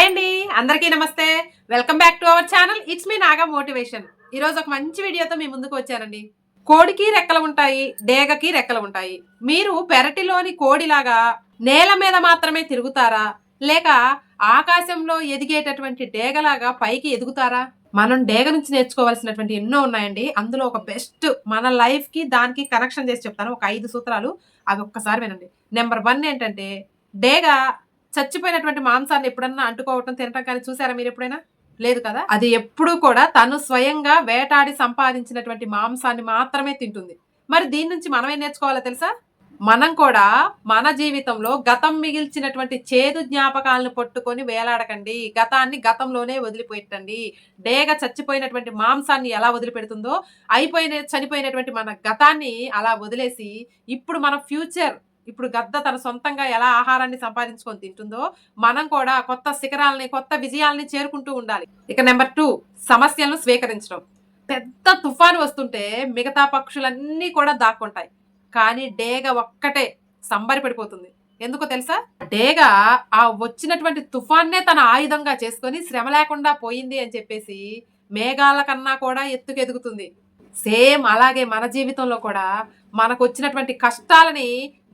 Hi అండి. అందరికీ నమస్తే. Welcome back to our channel it's me Naga motivation ఈరోజు ఒక మంచి వీడియోతో మీ ముందుకు వచ్చానండి. కోడికి రెక్కలు ఉంటాయి డేగకి రెక్కలు ఉంటాయి. మీరు పెరటిలోని కోడిలాగా నేల మీద మాత్రమే తిరుగుతారా? లేక ఆకాశంలో ఎదిగేటటువంటి డేగలాగా పైకి ఎదుగుతారా? మనం డేగ నుంచి నేర్చుకోవాల్సినటువంటి ఎన్నో ఉన్నాయండి. అందులో ఒక బెస్ట్ మన లైఫ్కి దానికి కనెక్షన్ చేసి చెప్తాను. ఒక ఐదు సూత్రాలు అవి ఒక్కసారి వినండి. నెంబర్ వన్ ఏంటంటే డేగ చచ్చిపోయినటువంటి మాంసాన్ని ఎప్పుడన్నా అంటుకోవటం తినటం కానీ చూసారా మీరు ఎప్పుడైనా? లేదు కదా? అది ఎప్పుడూ కూడా తను స్వయంగా వేటాడి సంపాదించినటువంటి మాంసాన్ని మాత్రమే తింటుంది. మరి దీని నుంచి మనం ఏం నేర్చుకోవాలో తెలుసా? మనం కూడా మన జీవితంలో గతం మిగిల్చినటువంటి చేదు జ్ఞాపకాలను పట్టుకొని వేలాడకండి. గతాన్ని గతంలోనే వదిలిపెట్టండి. డేగ చచ్చిపోయినటువంటి మాంసాన్ని ఎలా వదిలిపెడుతుందో అయిపోయిన చనిపోయినటువంటి మన గతాన్ని అలా వదిలేసి ఇప్పుడు మన ఫ్యూచర్ ఇప్పుడు గద్ద తన సొంతంగా ఎలా ఆహారాన్ని సంపాదించుకొని తింటుందో మనం కూడా కొత్త శిఖరాలని కొత్త విజయాలని చేరుకుంటూ ఉండాలి. ఇక నెంబర్ టూ సమస్యలను స్వీకరించడం. పెద్ద తుఫాను వస్తుంటే మిగతా పక్షులన్నీ కూడా దాక్కుంటాయి. కానీ డేగ ఒక్కటే సంబరి పడిపోతుంది. ఎందుకో తెలుసా? డేగ ఆ వచ్చినటువంటి తుఫాన్నే తన ఆయుధంగా చేసుకొని శ్రమ లేకుండా పోయింది అని చెప్పేసి మేఘాల కన్నా కూడా ఎత్తుకెదుగుతుంది. సేమ్ అలాగే మన జీవితంలో కూడా మనకు వచ్చినటువంటి కష్టాలని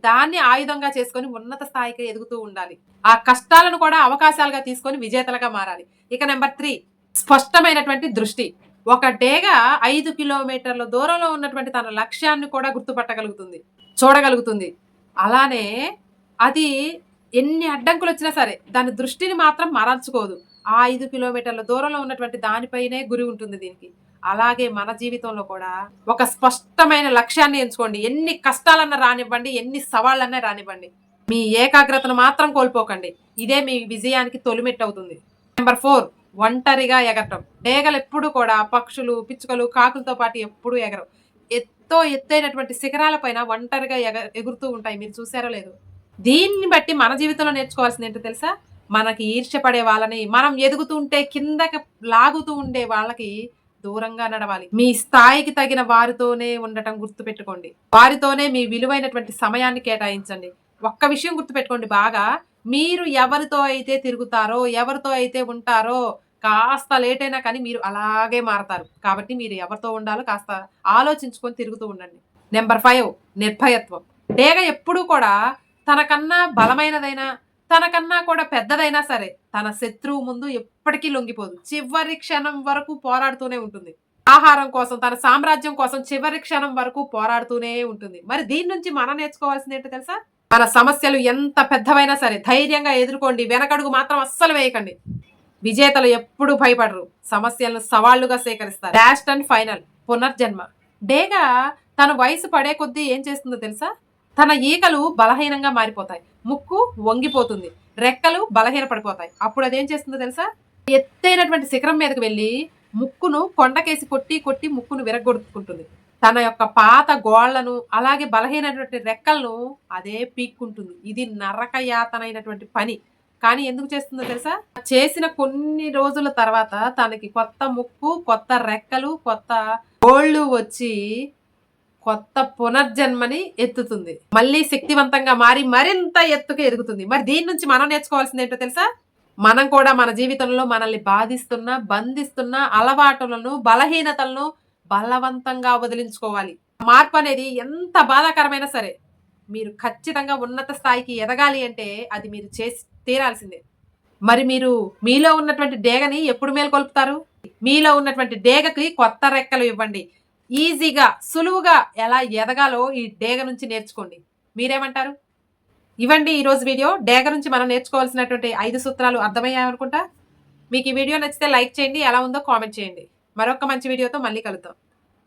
దాన్ని ఆయుధంగా చేసుకొని ఉన్నత స్థాయికి ఎదుగుతూ ఉండాలి. ఆ కష్టాలను కూడా అవకాశాలుగా తీసుకొని విజేతలుగా మారాలి. ఇక నెంబర్ త్రీ స్పష్టమైనటువంటి దృష్టి. ఒక డేగా ఐదు కిలోమీటర్ల దూరంలో ఉన్నటువంటి తన లక్ష్యాన్ని కూడా గుర్తుపట్టగలుగుతుంది చూడగలుగుతుంది. అలానే అది ఎన్ని అడ్డంకులు వచ్చినా సరే దాని దృష్టిని మాత్రం మరల్చుకోదు. ఆ ఐదు కిలోమీటర్ల దూరంలో ఉన్నటువంటి దానిపైనే గురి ఉంటుంది దీనికి. అలాగే మన జీవితంలో కూడా ఒక స్పష్టమైన లక్ష్యాన్ని ఎంచుకోండి. ఎన్ని కష్టాలన్నా రానివ్వండి ఎన్ని సవాళ్ళన్నా రానివ్వండి. మీ ఏకాగ్రతను మాత్రం కోల్పోకండి. ఇదే మీ విజయానికి తొలిమెట్టు అవుతుంది నెంబర్ ఫోర్ ఒంటరిగా ఎగరటం. డేగలు ఎప్పుడు కూడా పక్షులు పిచ్చుకలు కాకులతో పాటు ఎప్పుడూ ఎగరవు. ఎత్తో ఎత్తైనటువంటి శిఖరాల పైన ఒంటరిగా ఎగ ఎగురుతూ ఉంటాయి. మీరు చూసారో లేదు. దీన్ని బట్టి మన జీవితంలో నేర్చుకోవాల్సింది ఏంటో తెలుసా? మనకి ఈర్ష్యపడే వాళ్ళని మనం ఎదుగుతుంటే కిందకి లాగుతూ ఉండే వాళ్ళకి దూరంగా నడవాలి. మీ స్థాయికి తగిన వారితోనే ఉండటం గుర్తుపెట్టుకోండి. వారితోనే మీ విలువైనటువంటి సమయాన్ని కేటాయించండి. ఒక్క విషయం గుర్తుపెట్టుకోండి బాగా. మీరు ఎవరితో అయితే తిరుగుతారో ఎవరితో అయితే ఉంటారో కాస్త లేట్ అయినా కానీ మీరు అలాగే మారతారు. కాబట్టి మీరు ఎవరితో ఉండాలో కాస్త ఆలోచించుకొని తిరుగుతూ ఉండండి. నెంబర్ ఫైవ్ నిర్భయత్వం. డేగ ఎప్పుడూ కూడా తనకన్నా బలమైనదైనా తనకన్నా కూడా పెద్దదైనా సరే తన శత్రువు ముందు ఎప్పటికీ లొంగిపోదు. చివరి క్షణం వరకు పోరాడుతూనే ఉంటుంది. ఆహారం కోసం తన సామ్రాజ్యం కోసం చివరి క్షణం వరకు పోరాడుతూనే ఉంటుంది. మరి దీని నుంచి మనం నేర్చుకోవాల్సింది ఏంటో తెలుసా? మన సమస్యలు ఎంత పెద్దవైనా సరే ధైర్యంగా ఎదుర్కోండి. వెనకడుగు మాత్రం అస్సలు వేయకండి. విజేతలు ఎప్పుడు భయపడరు. సమస్యలను సవాళ్ళుగా సేకరిస్తారు. లాస్ట్ అండ్ ఫైనల్ పునర్జన్మ. డేగా తన వయసు పడే కొద్దీ ఏం చేస్తుందో తెలుసా? తన ఈకలు బలహీనంగా మారిపోతాయి. ముక్కు వంగిపోతుంది. రెక్కలు బలహీన పడిపోతాయి అప్పుడు అదేం చేస్తుందో తెలుసా? ఎత్తైనటువంటి శిఖరం మీదకి వెళ్ళి ముక్కును కొండకేసి కొట్టి కొట్టి ముక్కును విరగొడుకుంటుంది తన యొక్క పాత గోళ్ళను అలాగే బలహీనటువంటి రెక్కలను అదే పీక్కుంటుంది. ఇది నరకయాతనైనటువంటి పని. కానీ ఎందుకు చేస్తుందో తెలుసా? చేసిన కొన్ని రోజుల తర్వాత తనకి కొత్త ముక్కు కొత్త రెక్కలు కొత్త గోళ్ళు వచ్చి కొత్త పునర్జన్మని ఎత్తుతుంది. మళ్ళీ శక్తివంతంగా మారి మరింత ఎత్తుకు ఎదుగుతుంది. మరి దీని నుంచి మనం నేర్చుకోవాల్సింది ఏంటో తెలుసా? మనం కూడా మన జీవితంలో మనల్ని బాధిస్తున్న బంధిస్తున్న అలవాటులను బలహీనతలను బలవంతంగా వదిలించుకోవాలి. మార్పు అనేది ఎంత బాధాకరమైనా సరే మీరు ఖచ్చితంగా ఉన్నత స్థాయికి ఎదగాలి అంటే అది మీరు చేసి తీరాల్సిందే. మరి మీరు మీలో ఉన్నటువంటి డేగని ఎప్పుడు మేల్కొల్పుతారు? మీలో ఉన్నటువంటి డేగకి కొత్త రెక్కలు ఇవ్వండి. ఈజీగా సులువుగా ఎలా ఎదగాలో ఈ డేగ నుంచి నేర్చుకోండి. మీరేమంటారు? ఇవ్వండి ఈరోజు వీడియో. డేగ నుంచి మనం నేర్చుకోవాల్సినటువంటి ఐదు సూత్రాలు అర్థమయ్యాయనుకుంటా మీకు ఈ వీడియో నచ్చితే లైక్ చేయండి. ఎలా ఉందో కామెంట్ చేయండి. మరొక మంచి వీడియోతో మళ్ళీ కలుద్దాం.